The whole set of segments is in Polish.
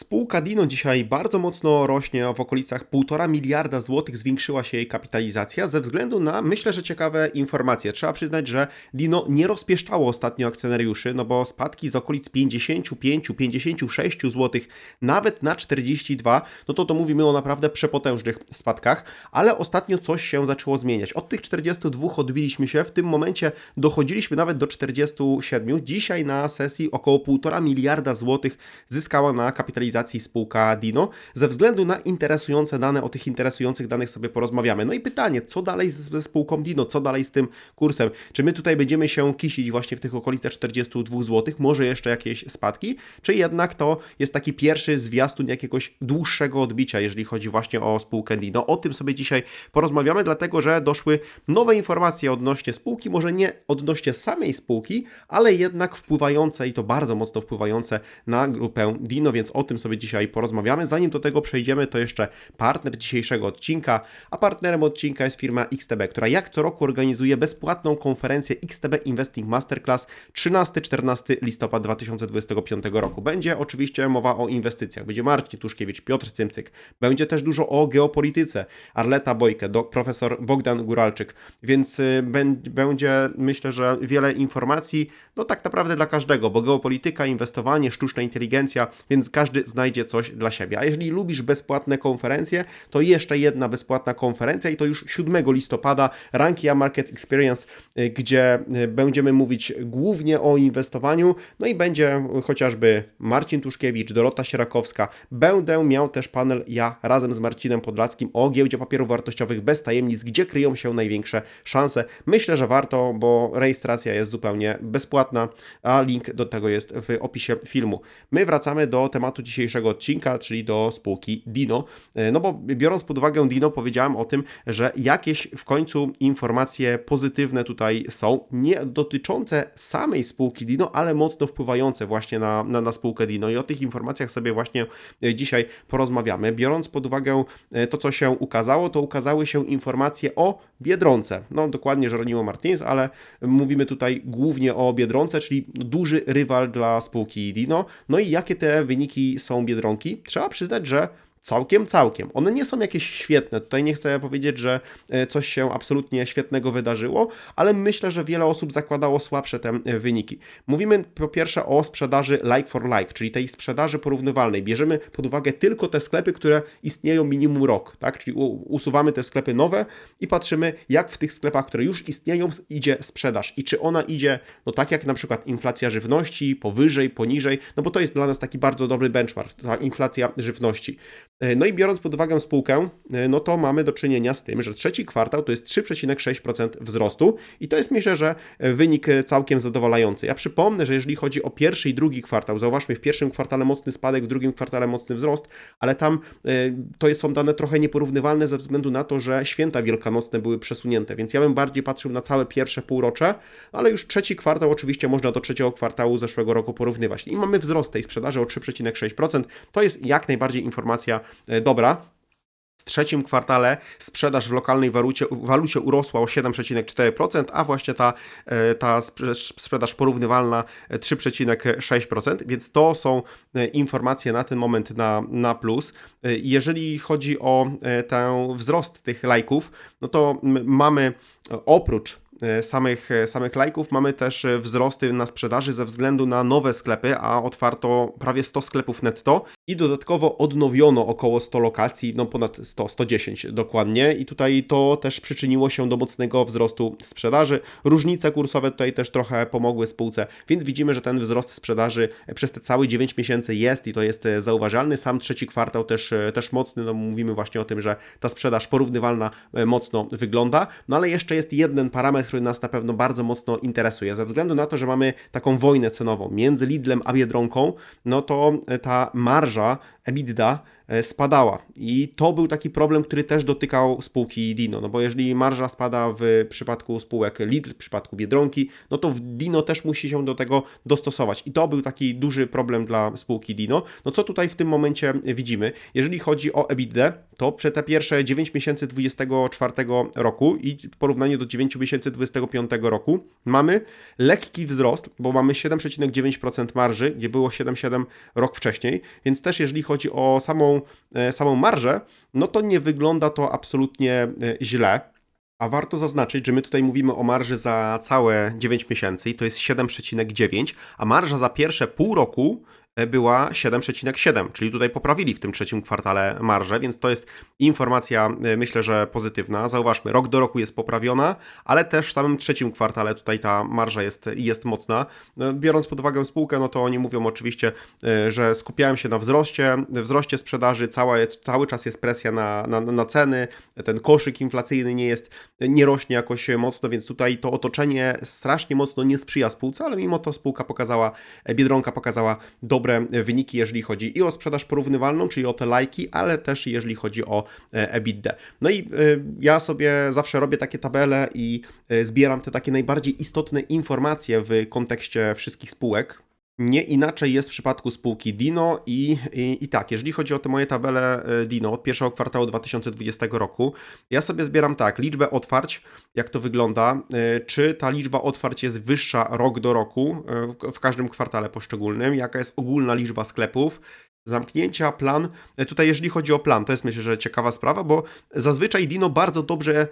Spółka Dino dzisiaj bardzo mocno rośnie, w okolicach 1,5 miliarda złotych zwiększyła się jej kapitalizacja ze względu na, myślę, że ciekawe informacje. Trzeba przyznać, że Dino nie rozpieszczało ostatnio akcjonariuszy, no bo spadki z okolic 55-56 zł, nawet na 42, no to to mówimy o naprawdę przepotężnych spadkach, ale ostatnio coś się zaczęło zmieniać. Od tych 42 odbiliśmy się, w tym momencie dochodziliśmy nawet do 47. Dzisiaj na sesji około 1,5 miliarda złotych zyskała na kapitalizacji kapitalizacji spółka Dino. Ze względu na interesujące dane, o tych interesujących danych sobie porozmawiamy. No i pytanie, co dalej ze spółką Dino, co dalej z tym kursem? Czy my tutaj będziemy się kisić właśnie w tych okolicach 42 zł, może jeszcze jakieś spadki, czy jednak to jest taki pierwszy zwiastun jakiegoś dłuższego odbicia, jeżeli chodzi właśnie o spółkę Dino? O tym sobie dzisiaj porozmawiamy, dlatego że doszły nowe informacje odnośnie spółki, może nie odnośnie samej spółki, ale jednak wpływające i to bardzo mocno wpływające na grupę Dino, więc o tym sobie dzisiaj porozmawiamy. Zanim do tego przejdziemy, to jeszcze partner dzisiejszego odcinka, a partnerem odcinka jest firma XTB, która jak co roku organizuje bezpłatną konferencję XTB Investing Masterclass 13-14 listopada 2025 roku. Będzie oczywiście mowa o inwestycjach. Będzie Marcin Tuszkiewicz, Piotr Cymcyk. Będzie też dużo o geopolityce. Arleta Bojkę, do, profesor Bogdan Guralczyk. Więc y, będzie, myślę, że wiele informacji, no tak naprawdę dla każdego, bo geopolityka, inwestowanie, sztuczna inteligencja, więc każdy znajdzie coś dla siebie. A jeżeli lubisz bezpłatne konferencje, to jeszcze jedna bezpłatna konferencja i to już 7 listopada Rankia Market Experience, y, gdzie y, będziemy mówić głównie o inwestowaniu, no i będzie chociażby Marcin Tuszkiewicz, Dorota Sierakowska. Będę miał też panel ja razem z Marcinem Podlackim o giełdzie papierów wartościowych bez tajemnic, gdzie kryją się największe szanse. Myślę, że warto, bo rejestracja jest zupełnie bezpłatna, a link do tego jest w opisie filmu. My wracamy do tematu dzisiejszego odcinka, czyli do spółki Dino. E, no bo biorąc pod uwagę Dino, powiedziałem o tym, że jakieś w końcu informacje pozytywne tutaj są, nie dotyczące samej spółki Dino, ale mocno wpływające właśnie na, na, na spółkę Dino. I o tych informacjach sobie właśnie e, dzisiaj porozmawiamy. Biorąc pod uwagę e, to, co się ukazało, to ukazały się informacje o Biedronce. No dokładnie Jeronimo Martins, ale mówimy tutaj głównie o Biedronce, czyli duży rywal dla spółki Dino. No i jakie te wyniki są Biedronki? Trzeba przyznać, że Całkiem, całkiem. One nie są jakieś świetne. Tutaj nie chcę powiedzieć, że e, coś się absolutnie świetnego wydarzyło, ale myślę, że wiele osób zakładało słabsze te e, wyniki. Mówimy po pierwsze o sprzedaży like for like, czyli tej sprzedaży porównywalnej. Bierzemy pod uwagę tylko te sklepy, które istnieją minimum rok, tak? Czyli usuwamy te sklepy nowe i patrzymy, jak w tych sklepach, które już istnieją, idzie sprzedaż i czy ona idzie, no tak jak na przykład inflacja żywności, powyżej, poniżej, no bo to jest dla nas taki bardzo dobry benchmark, ta inflacja żywności. E, no i biorąc pod uwagę spółkę, e, no to mamy do czynienia z tym, że trzeci kwartał to jest 3,6% wzrostu i to jest myślę, że wynik całkiem zadowalający. Ja przypomnę, że jeżeli chodzi o pierwszy i drugi kwartał, zauważmy w pierwszym kwartale mocny spadek, w drugim kwartale mocny wzrost, ale tam e, to są dane trochę nieporównywalne ze względu na to, że święta wielkanocne były przesunięte, więc ja bym bardziej patrzył na całe pierwsze półrocze, ale już trzeci kwartał oczywiście można do trzeciego kwartału zeszłego roku porównywać. I mamy wzrost tej sprzedaży o 3,6%. To jest jak najbardziej informacja E, dobra. W trzecim kwartale sprzedaż w lokalnej walucie, walucie urosła o 7,4%, a właśnie ta, e, ta sprzedaż porównywalna 3,6%, więc to są e, informacje na ten moment na, na plus. Jeżeli chodzi o ten wzrost tych lajków, no to mamy oprócz E, samych, e, samych lajków. Mamy też e, wzrosty na sprzedaży ze względu na nowe sklepy, a otwarto prawie 100 sklepów netto. I dodatkowo odnowiono około 100 lokacji, no ponad 100, 110 dokładnie. I tutaj to też przyczyniło się do mocnego wzrostu sprzedaży. Różnice kursowe tutaj też trochę pomogły spółce, więc widzimy, że ten wzrost sprzedaży przez te całe 9 miesięcy jest i to jest zauważalny. Sam trzeci kwartał też, też mocny, no mówimy właśnie o tym, że ta sprzedaż porównywalna mocno wygląda, no ale jeszcze jest jeden parametr, który nas na pewno bardzo mocno interesuje. Ze względu na to, że mamy taką wojnę cenową między Lidlem a Biedronką, no to ta marża EBITDA E, spadała. I to był taki problem, który też dotykał spółki Dino, no bo jeżeli marża spada w przypadku spółek Lidl, w przypadku Biedronki, no to w Dino też musi się do tego dostosować. I to był taki duży problem dla spółki Dino. No co tutaj w tym momencie widzimy? Jeżeli chodzi o EBITDA, to przez te pierwsze 9 miesięcy 2024 roku i w porównaniu do 9 miesięcy 2025 roku mamy lekki wzrost, bo mamy 7,9% marży, gdzie było 7,7 rok wcześniej, więc też jeżeli chodzi o samą, e, samą marżę, no to nie wygląda to absolutnie e, źle. A warto zaznaczyć, że my tutaj mówimy o marży za całe 9 miesięcy i to jest 7,9, a marża za pierwsze pół roku była 7,7, czyli tutaj poprawili w tym trzecim kwartale marżę, więc to jest informacja, e, myślę, że pozytywna. Zauważmy, rok do roku jest poprawiona, ale też w samym trzecim kwartale tutaj ta marża jest, jest mocna. No, biorąc pod uwagę spółkę, no to oni mówią oczywiście, e, że skupiałem się na wzroście, wzroście sprzedaży, cała, cały czas jest presja na, na, na ceny, ten koszyk inflacyjny nie jest, nie rośnie jakoś mocno, więc tutaj to otoczenie strasznie mocno nie sprzyja spółce, ale mimo to spółka pokazała, Biedronka pokazała dobre dobre wyniki, jeżeli chodzi i o sprzedaż porównywalną, czyli o te lajki, ale też jeżeli chodzi o e, EBITDA. No i e, ja sobie zawsze robię takie tabele i e, zbieram te takie najbardziej istotne informacje w kontekście wszystkich spółek, nie inaczej jest w przypadku spółki Dino i, i, i, tak, jeżeli chodzi o te moje tabele e, Dino od pierwszego kwartału 2020 roku, ja sobie zbieram tak, liczbę otwarć, jak to wygląda, e, czy ta liczba otwarć jest wyższa rok do roku e, w każdym kwartale poszczególnym, jaka jest ogólna liczba sklepów, zamknięcia, plan. E, tutaj, jeżeli chodzi o plan, to jest myślę, że ciekawa sprawa, bo zazwyczaj Dino bardzo dobrze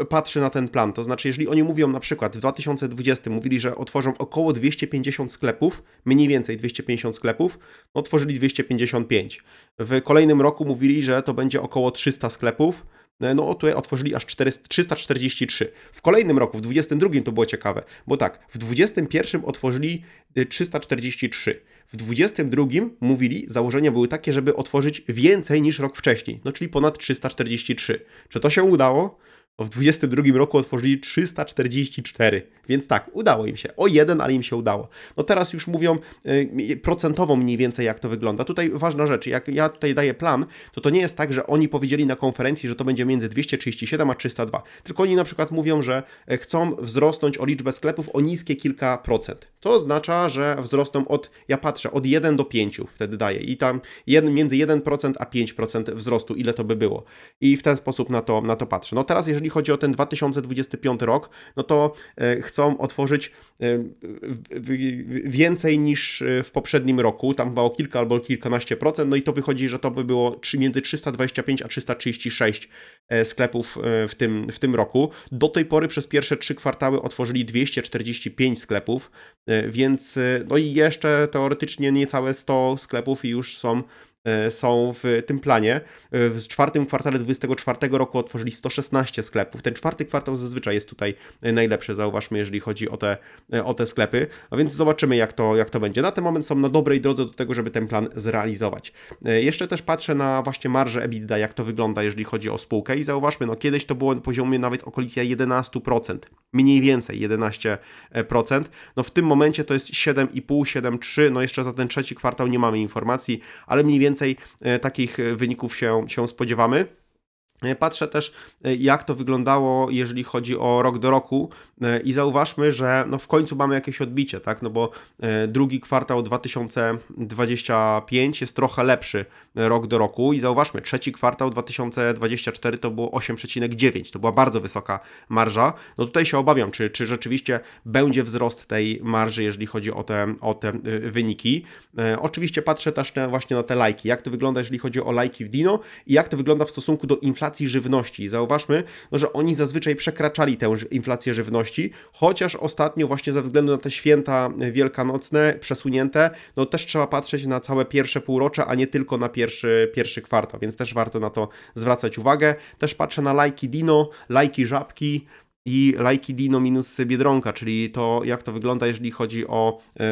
e, patrzy na ten plan. To znaczy, jeżeli oni mówią na przykład w 2020 mówili, że otworzą około 250 sklepów, mniej więcej 250 sklepów, otworzyli 255. W kolejnym roku mówili, że to będzie około 300 sklepów. E, no tutaj otworzyli aż 400, 343. W kolejnym roku, w 22 to było ciekawe, bo tak, w 21 otworzyli 343. W 22 mówili, założenia były takie, żeby otworzyć więcej niż rok wcześniej, no czyli ponad 343. Czy to się udało? W 2022 roku otworzyli 344, więc tak, udało im się. O jeden, ale im się udało. No teraz już mówią y, procentowo mniej więcej, jak to wygląda. Tutaj ważna rzecz, jak ja tutaj daję plan, to to nie jest tak, że oni powiedzieli na konferencji, że to będzie między 237 a 302, tylko oni na przykład mówią, że e, chcą wzrosnąć o liczbę sklepów o niskie kilka procent. To oznacza, że wzrosną od, ja patrzę, od 1 do 5 wtedy daję i tam między 1% a 5% wzrostu, ile to by było. I w ten sposób na to, na to patrzę. No teraz, jeżeli chodzi o ten 2025 rok, no to e, chcą otworzyć e, więcej niż e, w poprzednim roku, tam chyba o kilka albo kilkanaście procent, no i to wychodzi, że to by było między 325 a 336 sklepów w tym, w tym roku. Do tej pory przez pierwsze trzy kwartały otworzyli 245 sklepów, więc no i jeszcze teoretycznie niecałe 100 sklepów i już są są w tym planie. E, w czwartym kwartale 2024 roku otworzyli 116 sklepów. Ten czwarty kwartał zazwyczaj jest tutaj e, najlepszy, zauważmy, jeżeli chodzi o te, o te sklepy. A więc zobaczymy, jak to, jak to będzie. Na ten moment są na dobrej drodze do tego, żeby ten plan zrealizować. Jeszcze też patrzę na właśnie marżę EBITDA, jak to wygląda, jeżeli chodzi o spółkę i zauważmy, no kiedyś to było na poziomie nawet okolica 11%, mniej więcej 11%. No w tym momencie to jest 7,5, 7,3, no jeszcze za ten trzeci kwartał nie mamy informacji, ale mniej więcej więcej e, takich e, wyników się, się spodziewamy. E, patrzę też, e, jak to wyglądało, jeżeli chodzi o rok do roku, e, i zauważmy, że no w końcu mamy jakieś odbicie, tak? No bo drugi kwartał 2025 jest trochę lepszy rok do roku, i zauważmy, trzeci kwartał 2024 to było 8,9, to była bardzo wysoka marża. No tutaj się obawiam, czy, czy rzeczywiście będzie wzrost tej marży, jeżeli chodzi o te, o te wyniki. Oczywiście patrzę też na, właśnie na te lajki, jak to wygląda, jeżeli chodzi o lajki w Dino, i jak to wygląda w stosunku do inflacji inflacji żywności. Zauważmy, no, że oni zazwyczaj przekraczali tę inflację żywności, chociaż ostatnio właśnie ze względu na te święta wielkanocne przesunięte, no też trzeba patrzeć na całe pierwsze półrocze, a nie tylko na pierwszy, pierwszy kwartał, więc też warto na to zwracać uwagę. Też patrzę na lajki Dino, lajki Żabki, i lajki Dino minus Biedronka, czyli to jak to wygląda, jeżeli chodzi o e,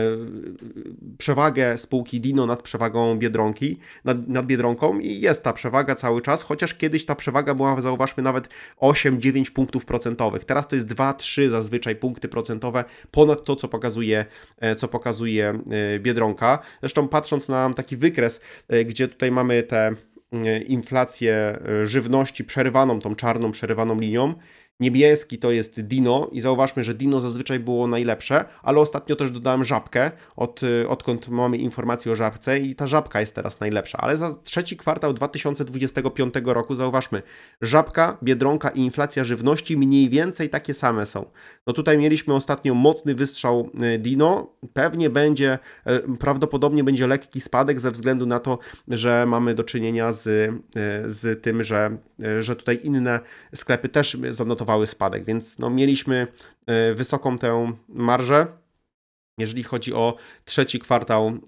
przewagę spółki Dino nad przewagą Biedronki, nad, nad Biedronką i jest ta przewaga cały czas, chociaż kiedyś ta przewaga była, zauważmy, nawet 8-9 punktów procentowych. Teraz to jest 2-3 zazwyczaj punkty procentowe ponad to, co pokazuje, e, co pokazuje e, Biedronka. Zresztą patrząc na taki wykres, gdzie tutaj mamy te inflację żywności przerywaną tą czarną, przerywaną linią, niebieski to jest Dino i zauważmy, że Dino zazwyczaj było najlepsze, ale ostatnio też dodałem żabkę, od, y, odkąd mamy informację o żabce i ta żabka jest teraz najlepsza, ale za trzeci kwartał 2025 roku zauważmy, żabka, biedronka i inflacja żywności mniej więcej takie same są. No tutaj mieliśmy ostatnio mocny wystrzał y, Dino, pewnie będzie, y, prawdopodobnie będzie lekki spadek ze względu na to, że mamy do czynienia z, z tym, że, że tutaj inne sklepy też zanotowały spadek, więc no mieliśmy wysoką tę marżę, jeżeli chodzi o trzeci kwartał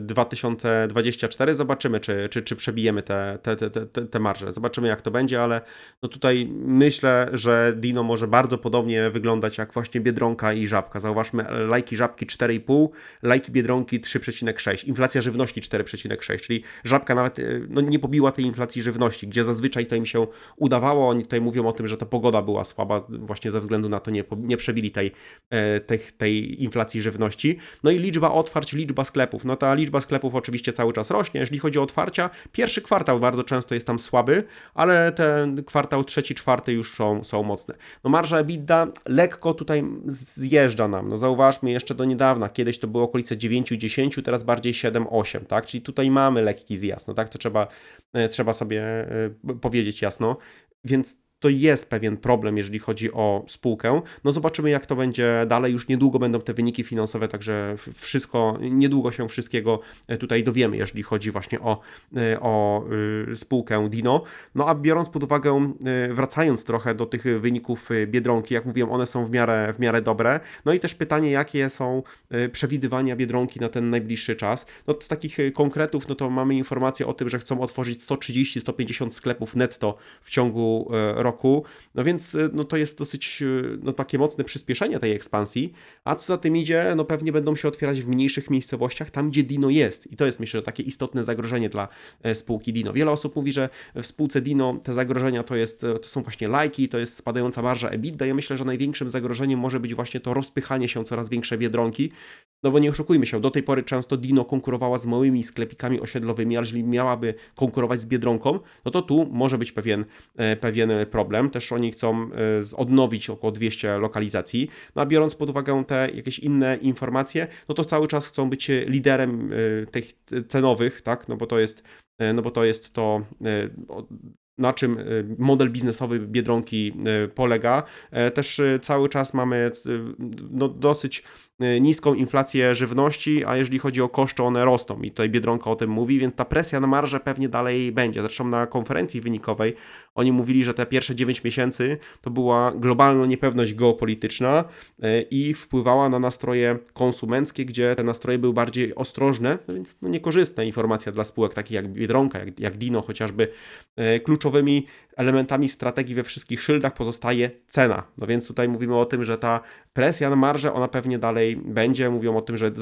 2024, y, zobaczymy, czy, czy, czy przebijemy te, te, te, te, te marże. Zobaczymy, jak to będzie, ale no tutaj myślę, że Dino może bardzo podobnie wyglądać jak właśnie Biedronka i Żabka. Zauważmy, lajki Żabki 4,5, lajki Biedronki 3,6, inflacja żywności 4,6, czyli Żabka nawet y, no, nie pobiła tej inflacji żywności, gdzie zazwyczaj to im się udawało. Oni tutaj mówią o tym, że ta pogoda była słaba, właśnie ze względu na to nie, nie przebili tej, e, tej, tej inflacji żywności. No i liczba otwarć, liczba sklepów. No ta liczba sklepów oczywiście cały czas rośnie. Jeżeli chodzi o otwarcia, pierwszy kwartał bardzo często jest tam słaby, ale ten kwartał trzeci, czwarty już są, są mocne. No marża EBITDA lekko tutaj zjeżdża nam. No zauważmy jeszcze do niedawna, kiedyś to było okolice 9-10, teraz bardziej 7-8, tak? Czyli tutaj mamy lekki zjazd, no tak? To trzeba, e, trzeba sobie e, powiedzieć jasno. Więc to jest pewien problem, jeżeli chodzi o spółkę. No zobaczymy, jak to będzie dalej. Już niedługo będą te wyniki finansowe, także wszystko, niedługo się wszystkiego e, tutaj dowiemy, jeżeli chodzi właśnie o, e, o y, spółkę Dino. No a biorąc pod uwagę, e, wracając trochę do tych wyników Biedronki, jak mówiłem, one są w miarę, w miarę dobre. No i też pytanie, jakie są przewidywania Biedronki na ten najbliższy czas. No z takich konkretów, no to mamy informację o tym, że chcą otworzyć 130-150 sklepów netto w ciągu roku roku, no więc y, no to jest dosyć y, no takie mocne przyspieszenie tej ekspansji, a co za tym idzie, no pewnie będą się otwierać w mniejszych miejscowościach, tam gdzie Dino jest. I to jest myślę takie istotne zagrożenie dla e, spółki Dino. Wiele osób mówi, że w spółce Dino te zagrożenia to, jest, to są właśnie lajki, to jest spadająca marża EBITDA, ja myślę, że największym zagrożeniem może być właśnie to rozpychanie się coraz większe biedronki, no bo nie oszukujmy się, do tej pory często Dino konkurowała z małymi sklepikami osiedlowymi, ale jeżeli miałaby konkurować z Biedronką, no to tu może być pewien, e, pewien problem. Też oni chcą e, odnowić około 200 lokalizacji. No a biorąc pod uwagę te jakieś inne informacje, no to cały czas chcą być liderem e, tych cenowych, tak? No bo to jest, no bo to jest to na czym model biznesowy Biedronki polega. Też cały czas mamy no, dosyć niską inflację żywności, a jeżeli chodzi o koszty, one rosną i tutaj Biedronka o tym mówi, więc ta presja na marżę pewnie dalej będzie. Zresztą na konferencji wynikowej oni mówili, że te pierwsze 9 miesięcy to była globalna niepewność geopolityczna i wpływała na nastroje konsumenckie, gdzie te nastroje były bardziej ostrożne, no więc no niekorzystna informacja dla spółek takich jak Biedronka, jak, jak Dino chociażby. Y, kluczowymi elementami strategii we wszystkich szyldach pozostaje cena. No więc tutaj mówimy o tym, że ta presja na marżę, ona pewnie dalej będzie. Mówią o tym, że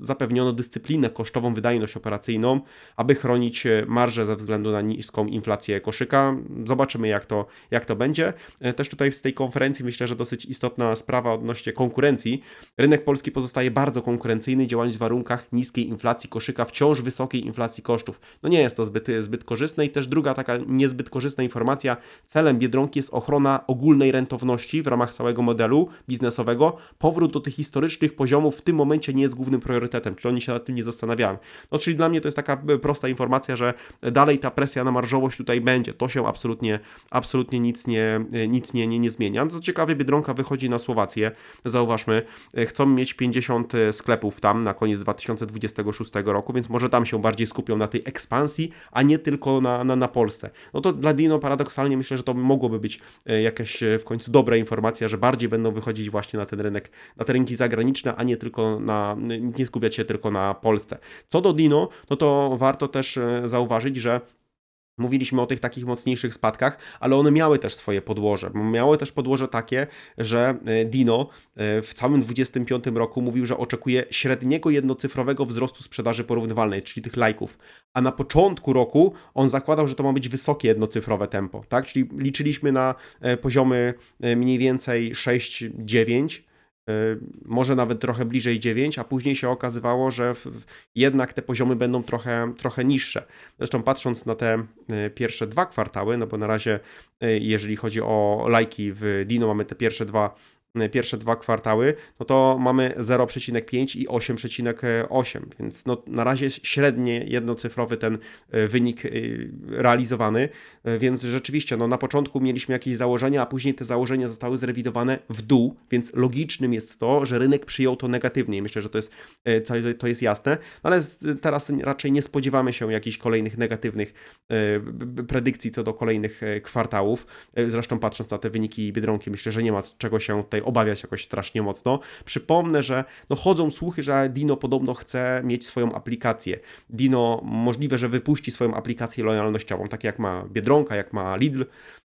zapewniono dyscyplinę kosztową, wydajność operacyjną, aby chronić e, marżę ze względu na niską inflację koszyka. Zobaczymy, jak to, jak to będzie. E, też tutaj z tej konferencji myślę, że dosyć istotna sprawa odnośnie konkurencji. Rynek polski pozostaje bardzo konkurencyjny, działając w warunkach niskiej inflacji koszyka, wciąż wysokiej inflacji kosztów. No nie jest to zbyt, zbyt korzystne i też druga taka niezbyt korzystna informacja. Celem Biedronki jest ochrona ogólnej rentowności w ramach całego modelu biznesowego. Powrót do tych historycznych poziomów w tym momencie nie jest głównym priorytetem, czyli oni się nad tym nie zastanawiają. No czyli dla mnie to jest taka e, prosta informacja, że dalej ta presja na marżowość tutaj będzie. To się absolutnie, absolutnie nic nie, e, nic nie, nie, nie zmienia. Co ciekawe, Biedronka wychodzi na Słowację. Zauważmy, e, chcą mieć 50 sklepów tam na koniec 2026 roku, więc może tam się bardziej skupią na tej ekspansji, a nie tylko na, na, na Polsce. No to dla Dino paradoksalnie myślę, że to mogłoby być jakaś w końcu dobra informacja, że bardziej będą wychodzić właśnie na ten rynek, na te rynki zagraniczne, a nie tylko na, nie skupiać się tylko na Polsce. Co do Dino, no to warto też e, zauważyć, że Mówiliśmy o tych takich mocniejszych spadkach, ale one miały też swoje podłoże. Miały też podłoże takie, że e, Dino e, w całym 25 roku mówił, że oczekuje średniego jednocyfrowego wzrostu sprzedaży porównywalnej, czyli tych lajków. A na początku roku on zakładał, że to ma być wysokie jednocyfrowe tempo, tak? Czyli liczyliśmy na poziomy mniej więcej 6-9 może nawet trochę bliżej 9, a później się okazywało, że jednak te poziomy będą trochę, trochę niższe. Zresztą patrząc na te pierwsze dwa kwartały, no bo na razie jeżeli chodzi o lajki w Dino mamy te pierwsze dwa Y, pierwsze dwa kwartały, no to mamy 0,5 i 8,8, więc no na razie średnie jednocyfrowy ten y, wynik y, realizowany, więc rzeczywiście no na początku mieliśmy jakieś założenia, a później te założenia zostały zrewidowane w dół, więc logicznym jest to, że rynek przyjął to negatywnie. Myślę, że to jest, to jest jasne, no ale teraz raczej nie spodziewamy się jakichś kolejnych negatywnych predykcji co do kolejnych kwartałów. Zresztą patrząc na te wyniki Biedronki, myślę, że nie ma czego się tutaj obawiać jakoś strasznie mocno. Przypomnę, że no chodzą słuchy, że Dino podobno chce mieć swoją aplikację. Dino możliwe, że wypuści swoją aplikację lojalnościową, tak jak ma Biedronka, jak ma Lidl.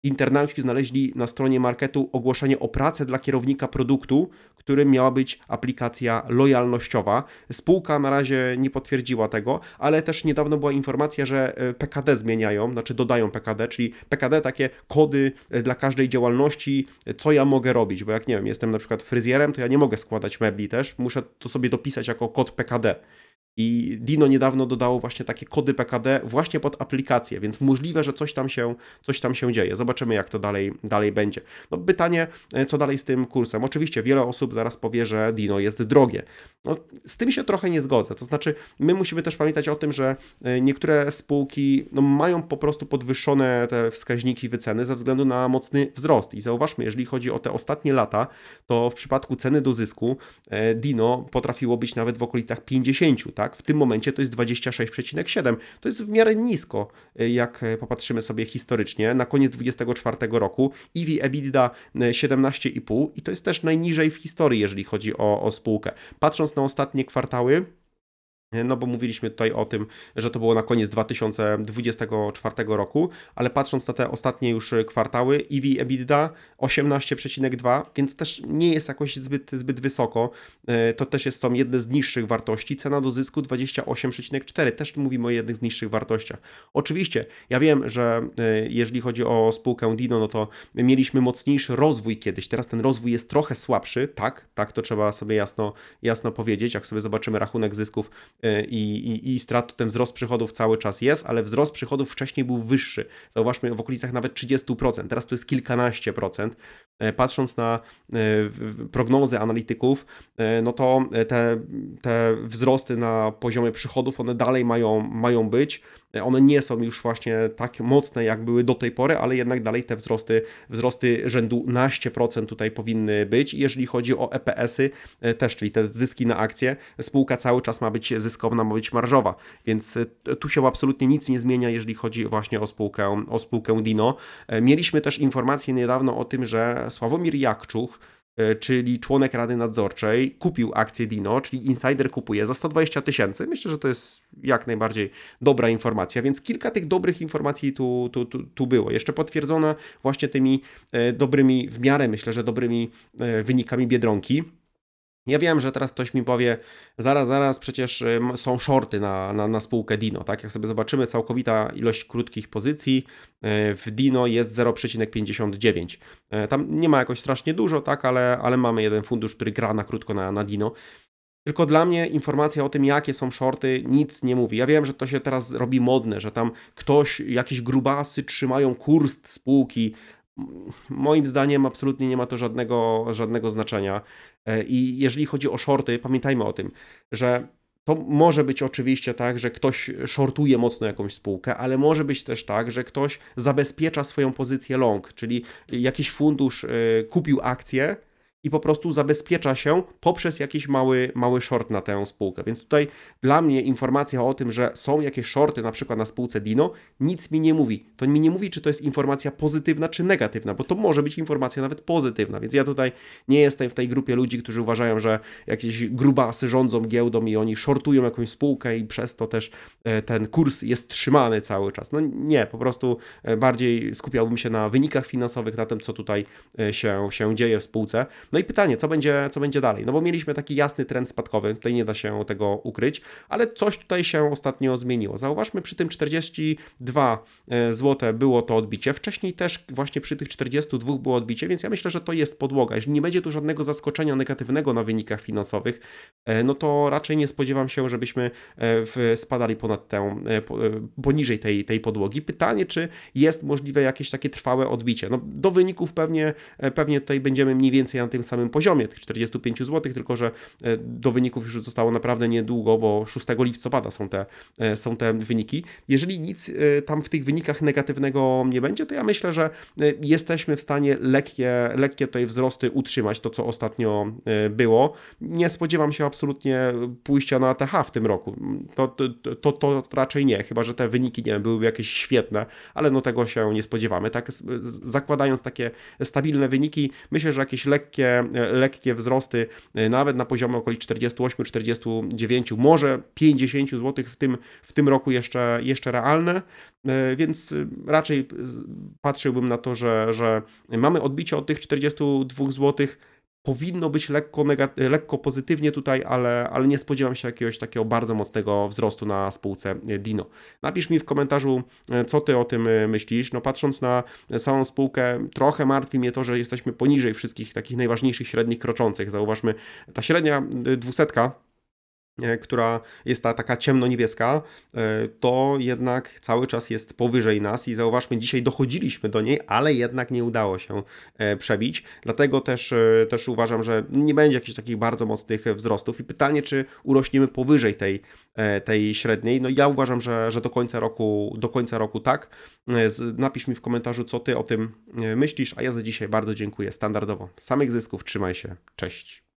Internauci znaleźli na stronie marketu ogłoszenie o pracę dla kierownika produktu, którym miała być aplikacja lojalnościowa. Spółka na razie nie potwierdziła tego, ale też niedawno była informacja, że e, PKD zmieniają, znaczy dodają PKD, czyli PKD takie kody e, dla każdej działalności, e, co ja mogę robić, bo jak nie wiem, jestem na przykład fryzjerem, to ja nie mogę składać mebli też, muszę to sobie dopisać jako kod PKD. I Dino niedawno dodało właśnie takie kody PKD właśnie pod aplikację, więc możliwe, że coś tam się, coś tam się dzieje. Zobaczymy, jak to dalej, dalej będzie. No, pytanie, e, co dalej z tym kursem? Oczywiście wiele osób zaraz powie, że Dino jest drogie. No, z tym się trochę nie zgodzę. To znaczy, my musimy też pamiętać o tym, że e, niektóre spółki no, mają po prostu podwyższone te wskaźniki wyceny ze względu na mocny wzrost. I zauważmy, jeżeli chodzi o te ostatnie lata, to w przypadku ceny do zysku e, Dino potrafiło być nawet w okolicach 50, tak? W tym momencie to jest 26,7. To jest w miarę nisko, y, jak y, popatrzymy sobie historycznie. Na koniec 2024 roku EV EBITDA 17,5 y, i to jest też najniżej w historii, jeżeli chodzi o, o spółkę. Patrząc na ostatnie kwartały, no bo mówiliśmy tutaj o tym, że to było na koniec 2024 roku, ale patrząc na te ostatnie już kwartały, EV EBITDA 18,2, więc też nie jest jakoś zbyt, zbyt wysoko. E, to też jest, są jedne z niższych wartości. Cena do zysku 28,4, też mówimy o jednych z niższych wartościach. Oczywiście, ja wiem, że e, jeżeli chodzi o spółkę Dino, no to mieliśmy mocniejszy rozwój kiedyś. Teraz ten rozwój jest trochę słabszy, tak, tak to trzeba sobie jasno, jasno powiedzieć. Jak sobie zobaczymy rachunek zysków i, i, i strat, ten wzrost przychodów cały czas jest, ale wzrost przychodów wcześniej był wyższy. Zauważmy, w okolicach nawet 30%, teraz to jest kilkanaście procent. E, patrząc na e, prognozy analityków, no to te, te wzrosty na poziomie przychodów, one dalej mają, mają być. One nie są już właśnie tak mocne, jak były do tej pory, ale jednak dalej te wzrosty, wzrosty rzędu naście procent tutaj powinny być. Jeżeli chodzi o EPS-y też, czyli te zyski na akcje, spółka cały czas ma być zyskowna, ma być marżowa, więc tu się absolutnie nic nie zmienia, jeżeli chodzi właśnie o spółkę, o spółkę Dino. Mieliśmy też informację niedawno o tym, że Sławomir Jakczuch, E, czyli członek Rady Nadzorczej, kupił akcję Dino, czyli insider kupuje za 120 tysięcy. Myślę, że to jest jak najbardziej dobra informacja, więc kilka tych dobrych informacji tu, tu, tu, tu było. Jeszcze potwierdzona właśnie tymi e, dobrymi, w miarę myślę, że dobrymi e, wynikami Biedronki. Ja wiem, że teraz ktoś mi powie, zaraz, zaraz, przecież są shorty na, na, na spółkę Dino, tak? Jak sobie zobaczymy, całkowita ilość krótkich pozycji e, w Dino jest 0,59. E, tam nie ma jakoś strasznie dużo, tak? Ale, ale mamy jeden fundusz, który gra na krótko na, na Dino. Tylko dla mnie informacja o tym, jakie są shorty, nic nie mówi. Ja wiem, że to się teraz robi modne, że tam ktoś, jakieś grubasy trzymają kurs spółki, Moim zdaniem absolutnie nie ma to żadnego, żadnego znaczenia. E, I jeżeli chodzi o shorty, pamiętajmy o tym, że to może być oczywiście tak, że ktoś shortuje mocno jakąś spółkę, ale może być też tak, że ktoś zabezpiecza swoją pozycję long, czyli jakiś fundusz e, kupił akcję, i po prostu zabezpiecza się poprzez jakiś mały, mały short na tę spółkę. Więc tutaj dla mnie informacja o tym, że są jakieś shorty na przykład na spółce Dino, nic mi nie mówi. To mi nie mówi, czy to jest informacja pozytywna, czy negatywna, bo to może być informacja nawet pozytywna. Więc ja tutaj nie jestem w tej grupie ludzi, którzy uważają, że jakieś grubasy rządzą giełdą i oni shortują jakąś spółkę i przez to też e, ten kurs jest trzymany cały czas. No nie, po prostu e, bardziej skupiałbym się na wynikach finansowych, na tym, co tutaj e, się, się dzieje w spółce. No i pytanie, co będzie, co będzie dalej? No bo mieliśmy taki jasny trend spadkowy, tutaj nie da się tego ukryć, ale coś tutaj się ostatnio zmieniło. Zauważmy, przy tym 42 zł było to odbicie, wcześniej też właśnie przy tych 42 było odbicie, więc ja myślę, że to jest podłoga. Jeżeli nie będzie tu żadnego zaskoczenia negatywnego na wynikach finansowych, e, no to raczej nie spodziewam się, żebyśmy e, spadali ponad tę, e, poniżej tej, tej podłogi. Pytanie, czy jest możliwe jakieś takie trwałe odbicie? No do wyników pewnie, pewnie tutaj będziemy mniej więcej na tym samym poziomie, tych 45 zł, tylko że do wyników już zostało naprawdę niedługo, bo 6 listopada są te, są te wyniki. Jeżeli nic tam w tych wynikach negatywnego nie będzie, to ja myślę, że jesteśmy w stanie lekkie, lekkie tutaj wzrosty utrzymać, to co ostatnio było. Nie spodziewam się absolutnie pójścia na ATH w tym roku. To, to, to, to raczej nie, chyba że te wyniki nie wiem, byłyby jakieś świetne, ale no tego się nie spodziewamy. Tak, zakładając takie stabilne wyniki, myślę, że jakieś lekkie, lekkie wzrosty, nawet na poziomie okolic 48-49, może 50 zł w tym, w tym roku jeszcze, jeszcze realne. Więc raczej patrzyłbym na to, że, że mamy odbicie od tych 42 zł powinno być lekko, lekko pozytywnie tutaj, ale, ale nie spodziewam się jakiegoś takiego bardzo mocnego wzrostu na spółce Dino. Napisz mi w komentarzu, e, co ty o tym e, myślisz. No patrząc na samą spółkę, trochę martwi mnie to, że jesteśmy poniżej wszystkich takich najważniejszych średnich kroczących. Zauważmy, ta średnia e, dwusetka która jest ta taka ciemno-niebieska, e, to jednak cały czas jest powyżej nas i zauważmy, dzisiaj dochodziliśmy do niej, ale jednak nie udało się e, przebić. Dlatego też, też uważam, że nie będzie jakichś takich bardzo mocnych wzrostów i pytanie, czy urośniemy powyżej tej, tej średniej. No ja uważam, że, że do końca roku, do końca roku tak. Napisz mi w komentarzu, co ty o tym myślisz, a ja za dzisiaj bardzo dziękuję standardowo. Samych zysków, trzymaj się, cześć.